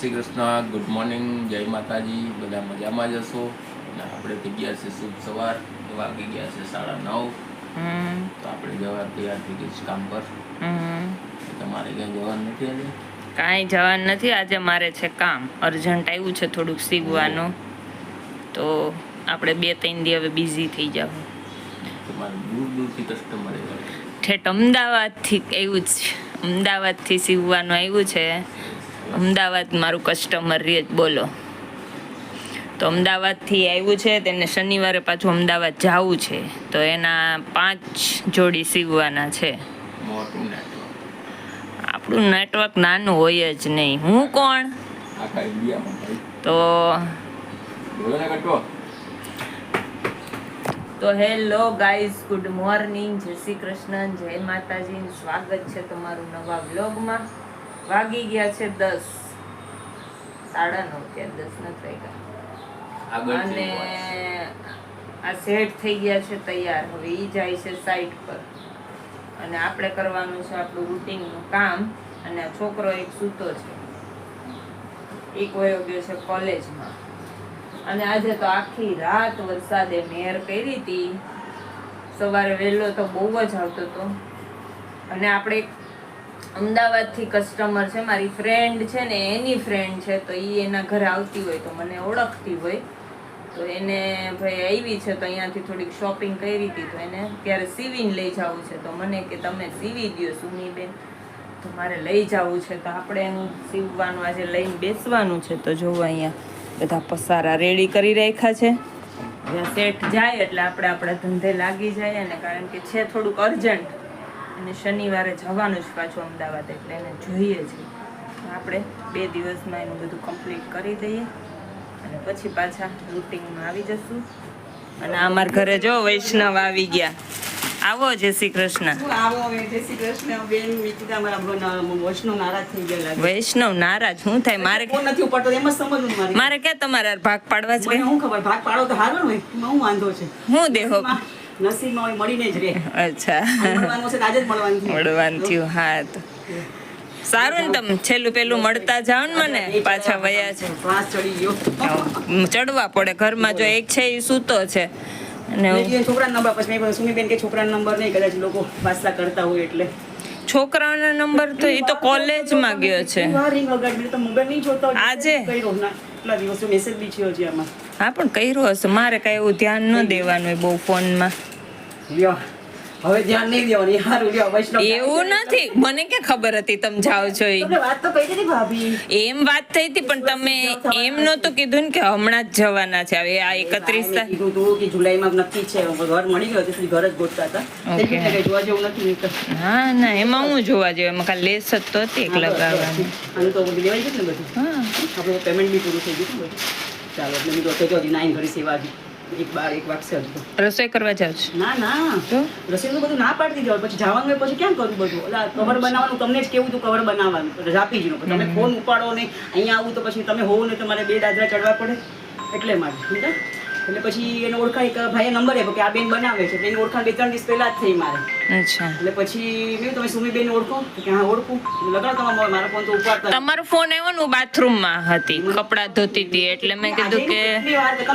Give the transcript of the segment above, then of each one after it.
Shri Krishna good morning જય માતાજી બધા મજામાં જ હશો? અને આપણે થઈ ગયા છે શુભ સવાર વાગી ગયા છે સાડા નવ. હમ. તો આપણે જવા તૈયાર થઈ ગઈ છે કામ પર. હમ. તમારે ક્યાંય જવાનું નથી આજે? કાંઈ જવાનું નથી આજે મારે છે કામ. અર્જન્ટ આવ્યું છે થોડુંક સીવવાનું તો આપણે બે ત્રણ દી હવે બિઝી થઈ જાવ. તમારે દૂર દૂરથી કસ્ટમર ઠેઠ અમદાવાદથી આવ્યું છે. અમદાવાદથી સીવવાનું આવ્યું છે. અમદાવાદ મારું કસ્ટમર રે બોલો. તો અમદાવાદથી આવ્યું છે તેને શનિવારે પાછું અમદાવાદ જવું છે. તો એના પાંચ જોડી સીવવાના છે. આપણું નેટવર્ક નાનું હોય જ નહીં. હું કોણ? તો તો હેલો ગાઈઝ ગુડ મોર્નિંગ. જય શ્રી કૃષ્ણ જય માતાજી. સ્વાગત છે તમારું નવા બ્લોગમાં વાગી ગયા છે દસ. સાડા નવ ત્યાં દસ નથી થઈ આગળ અને આ સેટ થઈ ગયા છે તૈયાર. હવે ઈ જાય છે સાઈટ પર. અને આપણે કરવાનું છે આપણું રૂટિનનું કામ. અને આ છોકરો એક સૂતો છે. એક વયો ગયો છે કોલેજમાં. અને આજે તો આખી રાત વરસાદે મેર કરી હતી સવારે વહેલો તો બહુ જ આવતો હતો અને આપણે અમદાવાદથી કસ્ટમર છે, મારી ફ્રેન્ડ છે ને એની ફ્રેન્ડ છે, તો એ એના ઘરે આવતી હોય તો મને ઓળખતી હોય. તો એને ભાઈ આવી છે તો અહીંયાથી થોડીક શોપિંગ કરી હતી, તો એને ત્યારે સીવીને લઈ જવું છે. તો મને કે તમે સીવી દો સુમીબેન તો મારે લઈ જવું છે, તો આપણે એનું સીવવાનું, આજે લઈને બેસવાનું છે. તો જોવો અહીંયા બધા પસારા રેડી કરી રાખ્યા છે. સેટ જાય એટલે આપણે આપણા ધંધે લાગી જાય અને કારણ કે છે થોડુંક અર્જન્ટ અને શનિવારે જવાનું જ પાછું અમદાવાદ એટલે એને જોઈએ છે. આપણે બે દિવસમાં એનું બધું કમ્પ્લીટ કરી દઈએ અને પછી પાછા રૂટિંગમાં આવી જશું. અને અમારા ઘરે જો વૈષ્ણવ આવી ગયા. આવો જય શ્રી કૃષ્ણ. આવો જય શ્રી કૃષ્ણ. બેન મિતિકા મારા વૈષ્ણવ નારાજ થઈ ગયા વૈષ્ણવ નારાજ? શું થાય? મારે ફોન નથી ઉપાડતો એમ જ સમજવું મારે. મારે ક્યાં તમારે ભાગ પાડવા છે? હું ખબર? ભાગ પાડો તો હારો હોય હું વાંધો છે? હું દેહો? નસીબમાં- નસીબમાં હોય મળીને જ રે. અચ્છા. મળવાનું છે આજે જ મળવાનું છે. મળવાનું થયું હા તો. સારું ને તમે છેલ્લું પેલું મળતા જાવ ને મને પાછા વયા છે. ચડવા પડે. ઘરમાં જો એક છે એ સૂતો છે. અને છોકરાનો નંબર પછી મેં સુમીબેન કે છોકરા નંબર નહીં? કદાચ લોકો વાસલા કરતા હોય એટલે. છોકરાઓનો નંબર તો એ તો કોલેજમાં ગયો છે. આજે? દિવસો મેસેજ બી છે હજી આમાં. હા પણ કર્યો હશે. મારે કઈ એવું ધ્યાન ન દેવાનું હોય બહુ ફોનમાં. હવે ધ્યાન નહીં દેવાની. હારું લ્યો વૈષ્ણવ એવું નથી. મને કે ખબર હતી તમે જાઓ છો ઈ? વાત તો કહી દીધી ભાભી. એમ વાત થઈ હતી પણ તમે એમ નહોતું કીધું ને કે હમણાં જ જવાના છે. હવે આ એકત્રીસ તારીખ કીધું હતું કે જુલાઈમાં નક્કી છે. ઘર મળી ગયો તેથી ઘર જ ગોતતા હતા. Okay. કે જોવા જેવું નથી હા ના એમાં હું જોવા જોઈએ એમાં ખાલી લેસ જ તો હતી એક લગાવવાની. આનું તો લેવાઈ ગયું ને બધું? હા. આપણું પેમેન્ટ બી પૂરું થઈ ગયું બધું. ચાલો એટલે મેં તો હજી નાઈન ઘડી સેવા એક બાર એક વાગશે હજી રસોઈ કરવા જાવ છું? ના ના. તો રસોઈનું બધું ના પાડી જાવ પછી જવાનું હોય પછી ક્યાં કરું બધું? એટલે કવર બનાવવાનું તમને જ કેવું હતું કવર બનાવવાનું? આપી જ તમે ફોન ઉપાડો ને અહીંયા આવું તો પછી તમે હોવ ને તમારે બે દાદરા ચડવા પડે. એટલે માટે એટલે પછી એને ઓળખાણ એક ભાઈએ નંબર આપ્યો કે આ બેન બનાવે છે. એની ઓળખાણ બે ત્રણ દિવસ પહેલા જ થઈ મારે. અચ્છા. એટલે પછી મેં તમે સુમી બેન ઓળખો કે હા ઓળખું. એટલે તમારો મારો ફોન તો ઉપાડતા. તમારો ફોન આવ્યો ને હું બાથરૂમમાં હતી કપડાં ધોતી હતી એટલે મેં કીધું કે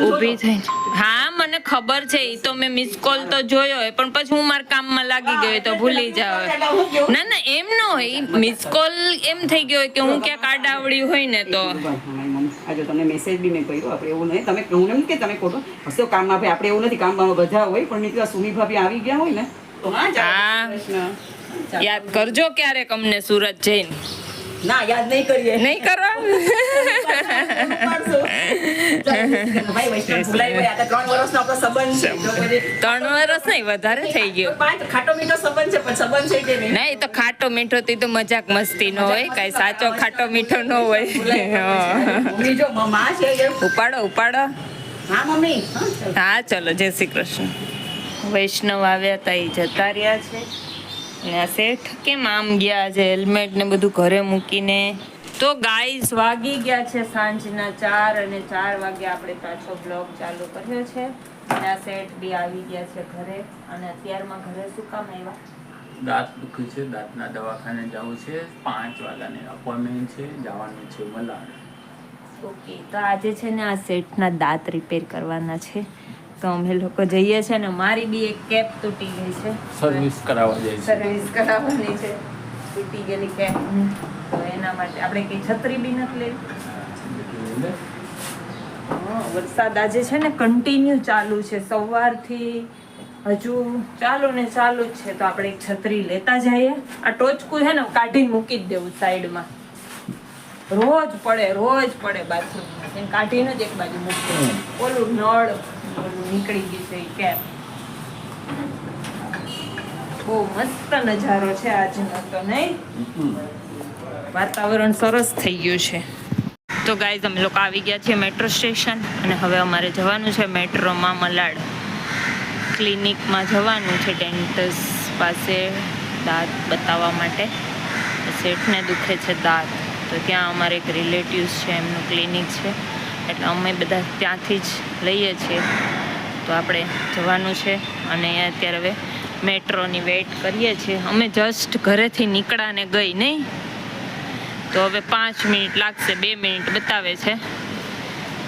ઊભી થઈ હા મને ખબર છે એ તો મેં મિસ કોલ તો જોયો હોય પણ પછી હું મારા કામમાં લાગી ગયો તો ભૂલી જાવ? ના ના એમ ન હોય મિસ કોલ એમ થઈ ગયો હોય કે હું ક્યાંક આડાવડી હોય ને તો. આજે તમને મેસેજ બી મેં કર્યો આપણે એવું નહીં. તમે હું એમ કે તમે ખોટું. હશે કામમાં ભાઈ આપણે એવું નથી કામમાં બધા હોય પણ મેં કીધું આ સુમી ભાભી આવી ગયા હોય ને તો હા કૃષ્ણ. યાદ કરજો ક્યારેક અમને સુરત જઈને. ના યાદ નહીં કરીએ. નહીં કરવા? ત્રણ વર્ષનો આપણો સંબંધ છે. જો પછી- ત્રણ વર્ષ નહીં વધારે થઈ ગયો. ખાટો મીઠો સંબંધ છે પણ સંબંધ છે કે નહીં? ના એ તો ખાટો મીઠો તો મજાક મસ્તી નો હોય કઈ સાચો ખાટો મીઠો નો હોય. ઉપાડો ઉપાડો. હા મમ્મી. હા, ચાલો. ચલો જય શ્રી કૃષ્ણ. વૈષ્ણવ આવ્યા તા એ જતા રહ્યા છે. અને આ શેઠ કેમ આમ ગયા છે? હેલ્મેટ ને બધું ઘરે મૂકીને? તો ગાઈસ વાગી ગયા છે સાંજના ચાર અને ચાર વાગે આપણે પાછો બ્લોગ ચાલુ કર્યો છે. અને આ શેઠ બી આવી ગયા છે ઘરે. અને અત્યારમાં ઘરે શું કામ આવ્યા? દાંત દુખે છે. દાંતના દવાખાને જવું છે. પાંચ વાગ્યાની અપોઇન્ટમેન્ટ છે. જવાનું છે મલાડ. ઓકે તો આજે છે ને આ સેટના દાંત રિપેર કરવાના છે. તો અમે લોકો જઈએ છે ને મારી બી એક કેપ તૂટી ગઈ છે. સર્વિસ કરાવવા જઈએ સર્વિસ કરાવવાની છે. તૂટી ગયેલી કેપ. તો એના માટે આપણે કઈ છત્રી બી નથી લેવી? વરસાદ આજે છે ને કન્ટિન્યુ ચાલુ છે. સવારથી હજુ ચાલુ ને ચાલુ જ છે. તો આપણે એક છત્રી લેતા જઈએ. આ ટોચકું છે ને કાઢીને મૂકી જ દેવું સાઈડમાં. રોજ પડે રોજ પડે બાથરૂમમાં. કાઢીને જ એક બાજુ મૂકી. ઓલું નળ નીકળી ગયું છે કેમ? બહુ મસ્ત નજારો છે આજનો તો નહીં? વાતાવરણ સરસ થઈ ગયું છે. તો ગાઈઝ અમે લોકો આવી ગયા છીએ મેટ્રો સ્ટેશન અને હવે અમારે જવાનું છે મેટ્રોમાં મલાડ. ક્લિનિકમાં જવાનું છે ડેન્ટિસ્ટ પાસે દાંત બતાવવા માટે. શેઠને દુખે છે દાંત. તો ત્યાં અમારે એક રિલેટિવ્સ છે એમનું ક્લિનિક છે. એટલે અમે બધા ત્યાંથી જ લઈએ છીએ. તો આપણે જવાનું છે અને અત્યારે હવે મેટ્રોની વેઇટ કરીએ છીએ. અમે જસ્ટ ઘરેથી નીકળ્યા ને ગઈ નહીં. તો હવે પાંચ મિનિટ લાગશે, બે મિનિટ બતાવે છે.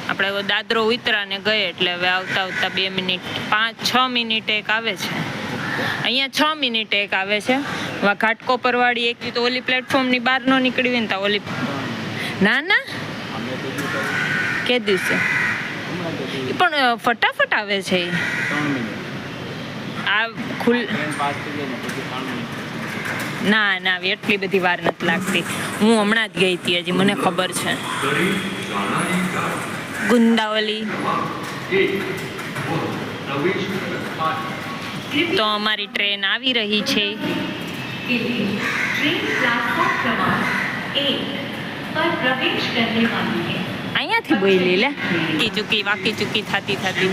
આપણે હવે દાદરો ઉતરાને ગઈ એટલે હવે આવતા આવતા બે મિનિટ, પાંચ, છ મિનિટ એક આવે છે. અહીંયા છ મિનિટ એક આવે છે. ઘાટકોપરવાળી એક તો ઓલી પ્લેટફોર્મની બહાર ન નીકળી હોય ને તો ઓલી ના ના. કે દિવસે ઈ પણ અ, ફટાફટ આવે છે ઈ. આ ખુલ ના ના આવી એટલી બધી વાર નથી લાગતી હું હમણાં જ ગઈ હતી હજી મને ખબર છે ગુંદાવલી તો અમારી ટ્રેન આવી રહી છે ट्रेन प्लेटफॉर्म क्रमांक एक पर प्रवेश करने वाली है અહીંયાથી બોલી લે. ચૂકી ચૂકી વાકી ચૂકી થતી થતી.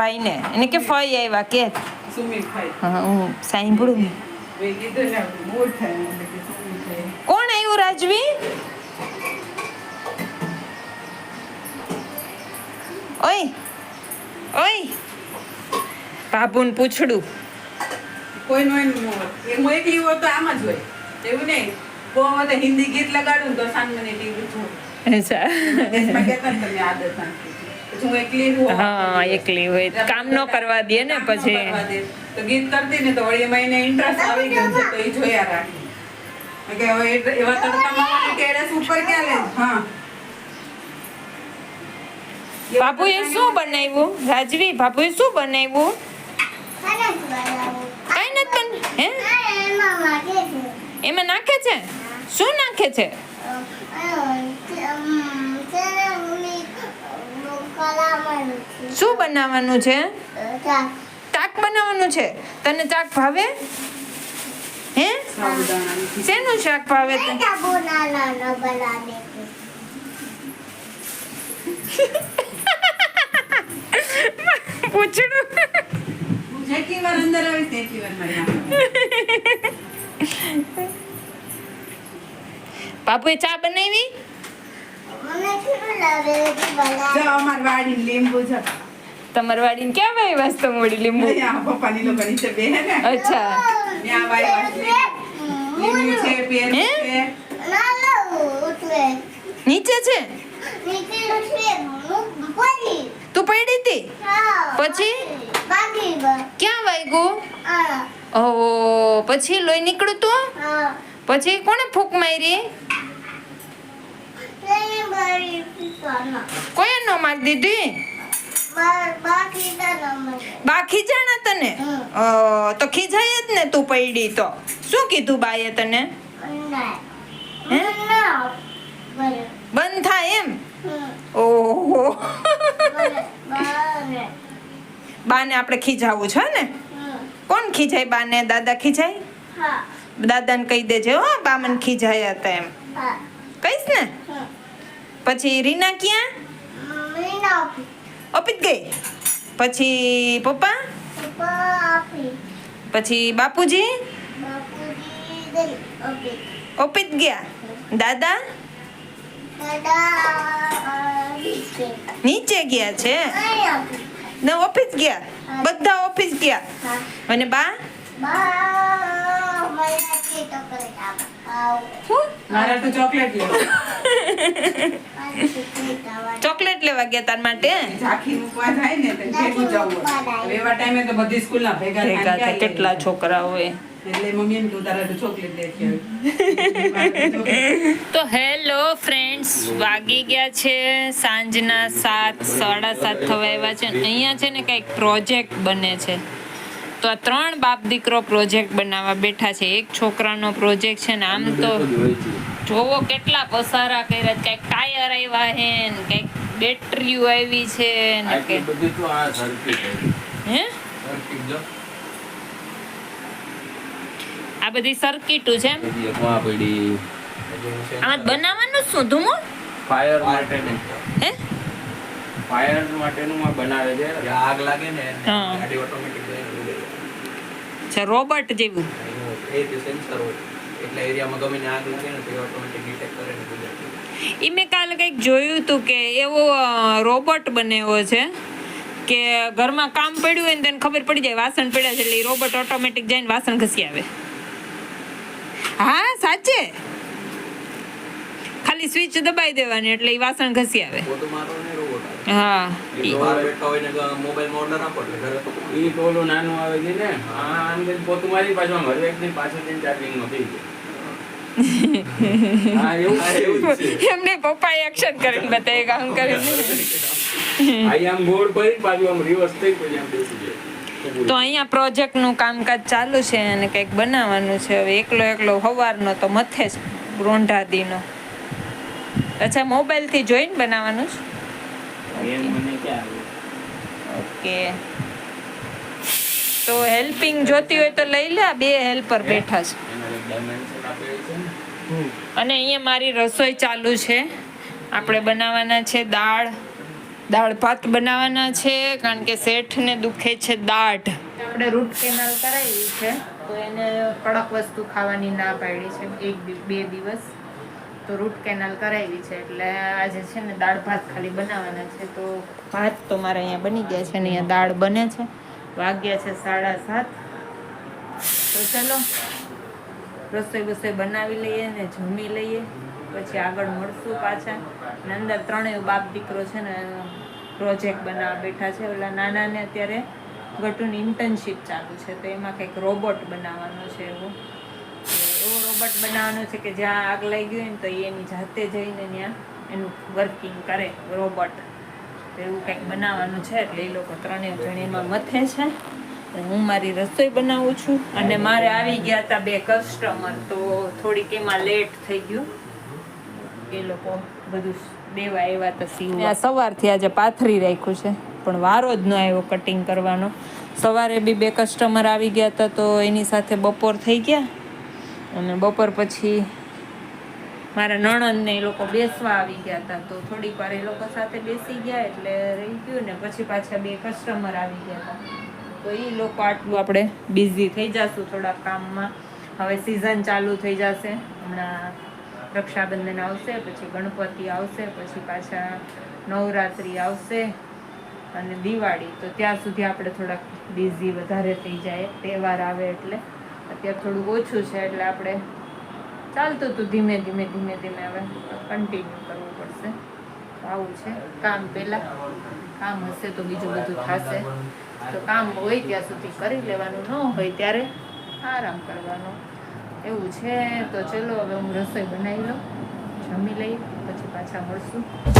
ભાઈને. એને કે ફઈ આવ્યા કે? હા હું સાંભળું. કોણ આવ્યું રાજવી? ઓય ઓય. બાબુન પૂછડું. કોઈ નો હું એકલી હોય તો આમ જ હોય. એવું નહીં. બહુ બધા હિન્દી ગીત લગાડું તો તો સાંજને ટીવી જોઉં. અચ્છા. આદત નાખી. હું એકલી હોઉં. હા એકલી હોય. કામ ન કરવા દે ને પછી. તો ગીત કરતી ને તો વળી એમાં એને ઇન્ટરેસ્ટ આવી ગયો છે તો એ જોયા રાખી. કે હવે એ- એવા તડકામાં ટેરેસ ઉપર ક્યાં લે? હા. બાબુએ શું બનાવ્યું? રાજવી બાબુએ શું બનાવ્યું? કઈ નથી હે? એમાં નાખે છે? શું નાખે છે? શું બનાવવાનું છે? તાક બનાવવાનું છે? તને તાક ભાવે? હે? શેનું શાક ભાવે પૂછડું. જેટલી વાર અંદર આવીશ તેટલી વાર મારી બાપુએ ચા બનાવી? લીંબુ છે. તમારી વાડીને ક્યાં ભાઈ વાસ્તો મોડી લીંબુ? પપ્પાની લોકો નીચે બે અચ્છા. છે? છે નીચે છે? તું પડી હતી? પછી? ક્યાં વાગ્યું ઓહો પછી લોહી નીકળ્યું તું? પછી કોને ફૂંક મારી? કોઈ નો માર દીધી? બા ખીજાણા તને? તો ખીજાય જ ને તું પૈડી તો. શું કીધું બાએ તને? બંધ થાય એમ? ઓહો. બાને આપણે ખીજાવું છે ને? કોણ ખીજાય બાને? દાદા ખીજાય? દાદાને કહી દેજે હો બા મને ખીજાયા હતા એમ. કહીશ ને? પછી રીના ક્યાં? ઓપિત ગઈ. પછી પપ્પા? પછી બાપુજી? ઓપિત ગયા. દાદા? નીચે ગયા છે. ને ઓફિસ ગયા. બધા ઓફિસ ગયા. અને બા. મારા તો ચોકલેટ લેવો. ચોકલેટ લેવા ગયા તાર માટે ઝાંખી મૂકવા જાય ને તો ભેગું જવું એવા ટાઈમે તો બધી સ્કૂલના ભેગા થાય કેટલા છોકરા હોય એટલે મમ્મી એમ તું તારા તો ચોકલેટ લેતી આવી તો હેલો ફ્રેન્ડ્સ વાગી ગયા છે સાંજના સાત સાડા સાત થવા આવ્યા છે. અહીંયા છે ને કંઈક પ્રોજેક્ટ બને છે. તો આ ત્રણ બાપ દીકરો પ્રોજેક્ટ બનાવવા બેઠા છે. એક છોકરાનો પ્રોજેક્ટ છે ને આમ તો જોવો કેટલા પસારા કર્યા છે. કંઈક ટાયર આવ્યા છે ને કંઈક બેટરીઓ આવી છે ને કે કંઈક તો આ સર્કિટ હે? આ બધી સર્કિટો છે એમ? આમાં બનાવવાનું શું ધૂમો? ફાયર માટે હે? ફાયર માટેનું આ બનાવે છે. આગ લાગે ને ગાડી ઓટોમેટિક છે રોબોટ જેવું. એ મેં કાલે કંઈક જોયું હતું કે એવો રોબોટ બનેવો છે કે ઘરમાં કામ પડ્યું હોય ને તેને ખબર પડી જાય વાસણ પડ્યા છે એટલે રોબોટ ઓટોમેટિક જઈને વાસણ ઘસી આવે. હા સાચે? ખાલી સ્વિચ દબાઈ દેવાની એટલે એ વાસણ ઘસી આવે. હા. એ ઓલું નાનું આવે છે ને આમ પોતું મારી પાછું પાછળ જઈને થઈ હા હા. એમને એક્શન કરીને બતાવી કામ કરીને આમ ગોળ કરી પાછું આમ રિવર્સ થઈ પછી આમ બેસી જાય. તો અહીંયા પ્રોજેક્ટનું કામકાજ ચાલુ છે અને કંઈક બનાવવાનું છે. હવે એકલો એકલો સવારનો તો મથે જ રોંઢાદીનો. અચ્છા મોબાઈલથી જોઈને બનાવવાનું છે? ઓકે. તો હેલ્પિંગ જોતી હોય તો લઈ લે બે હેલ્પર બેઠા છે. એના એક ડાયમેન્શન આપેલી છે ને. અને અહીંયા મારી રસોઈ ચાલુ છે. આપણે બનાવવાના છે દાળ. દાળ ભાત બનાવવાના છે કારણ કે શેઠને દુખે છે દાઢ. આપણે રૂટ કેનાલ કરાવી છે તો એને કડક વસ્તુ ખાવાની ના પાડી છે એક બે દિવસ. તો રૂટ કેનાલ કરાવી છે. એટલે આજે છે ને દાળ ભાત ખાલી બનાવવાના છે. તો ભાત તો મારા અહીંયા બની ગયા છે ને અહીંયા દાળ બને છે. વાગ્યા છે સાડા સાત. તો ચલો, રસોઈ બસોઈ બનાવી લઈએ ને જમી લઈએ. પછી આગળ મળશું પાછા. અંદર ત્રણેય બાપ દીકરો છે ને પ્રોજેક્ટ બનાવવા બેઠા છે. ઓલા નાનાને અત્યારે ગટુની ઇન્ટર્નશીપ ચાલુ છે. તો એમાં કંઈક રોબોટ બનાવવાનો છે એવો. એવો રોબોટ બનાવવાનો છે કે જ્યાં આગ લાગી હોય ને તો એની જાતે જઈને ત્યાં એનું વર્કિંગ કરે રોબોટ તો એવું કંઈક બનાવવાનું છે એટલે એ લોકો ત્રણેય જણીમાં મથે છે. હું મારી રસોઈ બનાવું છું અને મારે આવી ગયા હતા બે કસ્ટમર તો થોડીક એમાં લેટ થઈ ગયું. એ લોકો બધું દેવા એવા તો સીવવા. સવારથી આજે પાથરી રાખ્યું છે, પણ વારો જ ન આવ્યો કટિંગ કરવાનો. સવારે બી બે કસ્ટમર આવી ગયા હતા તો એની સાથે બપોર થઈ ગયા. અને બપોર પછી મારા નણંદને એ લોકો બેસવા આવી ગયા હતા તો થોડીક વાર એ લોકો સાથે બેસી ગયા એટલે રહી ગયું ને પછી પાછા બે કસ્ટમર આવી ગયા હતા તો એ લોકો આટલું આપણે બિઝી થઈ જશું થોડા કામમાં. હવે સિઝન ચાલુ થઈ જશે. હમણાં રક્ષાબંધન આવશે, પછી ગણપતિ આવશે, પછી પાછા નવરાત્રિ આવશે અને દિવાળી. તો ત્યાં સુધી આપણે થોડાક બિઝી વધારે થઈ જાય. તહેવાર આવે એટલે. અત્યારે થોડું ઓછું છે એટલે આપણે ચાલતું હતું ધીમે ધીમે ધીમે ધીમે હવે કન્ટિન્યુ કરવું પડશે. આવું છે. કામ પહેલાં. કામ હશે તો બીજું બધું થશે. તો કામ હોય ત્યાં સુધી કરી લેવાનું, ન હોય ત્યારે આરામ કરવાનો. એવું છે. તો ચલો, હવે હું રસોઈ બનાવી લઉં. જમી લઈ, પછી પાછા મળશું.